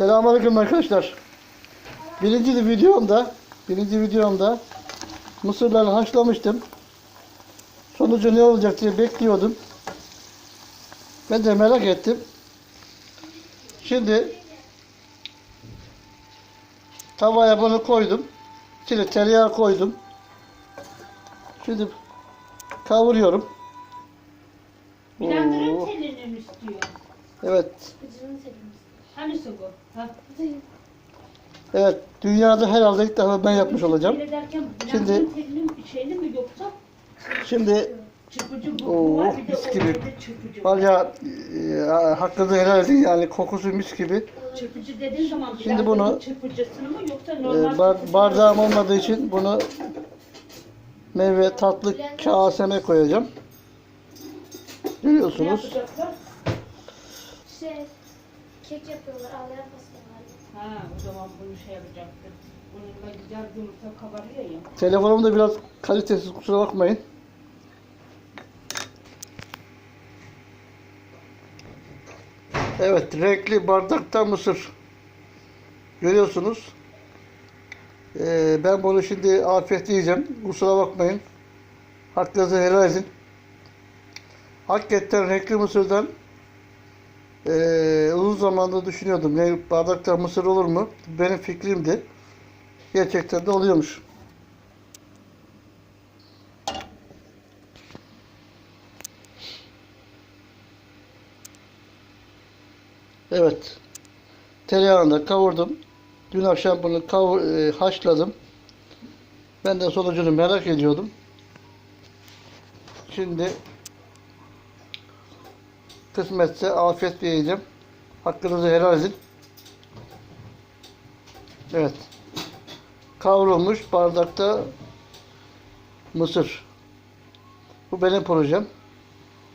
Selamünaleyküm arkadaşlar. Birinci videomda, birinci videomda mısırları haşlamıştım. Sonucu ne olacak diye bekliyordum. Ben de merak ettim. Şimdi tavaya bunu koydum. İçine tereyağı koydum. Şimdi kavuruyorum. Blender'ın telini mi istiyor? Evet. Hani? Ha? Evet. Dünyada herhalde ilk defa ben yapmış olacağım. Öyle derken Şimdi- mi yoksa Şimdi çırpıcı bu, Oo, bu var bir de mis o gibi. evde çırpıcı. var ya e, hakkında helal edin yani kokusu mis gibi. Çırpıcı dediğin zaman Şimdi bunu, çırpıcısını mı yoksa E, normal bar- çırpıcı mı? bardağım olmadığı için bunu meyve tatlı kaseme koyacağım. Ne Görüyorsunuz. yapacaklar? Kek yapıyorlar, ağlayan pastalar. Ha o zaman bunu şey yapacaktır. Bununla güzel yumurta kabarıyor ya. Telefonum da biraz kalitesiz kusura bakmayın. Evet renkli bardakta mısır. Görüyorsunuz. Ee, ben bunu şimdi afiyetle yiyeceğim. Kusura bakmayın. Hakkınızı helal edin. Hakikaten renkli mısırdan ee, uzun zamandır düşünüyordum. Yani bardakta mısır olur mu? Benim fikrimdi. Gerçekten de oluyormuş. Evet. Tereyağını da kavurdum. Dün akşam bunu kavur, e, haşladım. Ben de sonucunu merak ediyordum. Şimdi kısmetse afiyet yiyeceğim. Hakkınızı helal edin. Evet. Kavrulmuş bardakta mısır. Bu benim projem.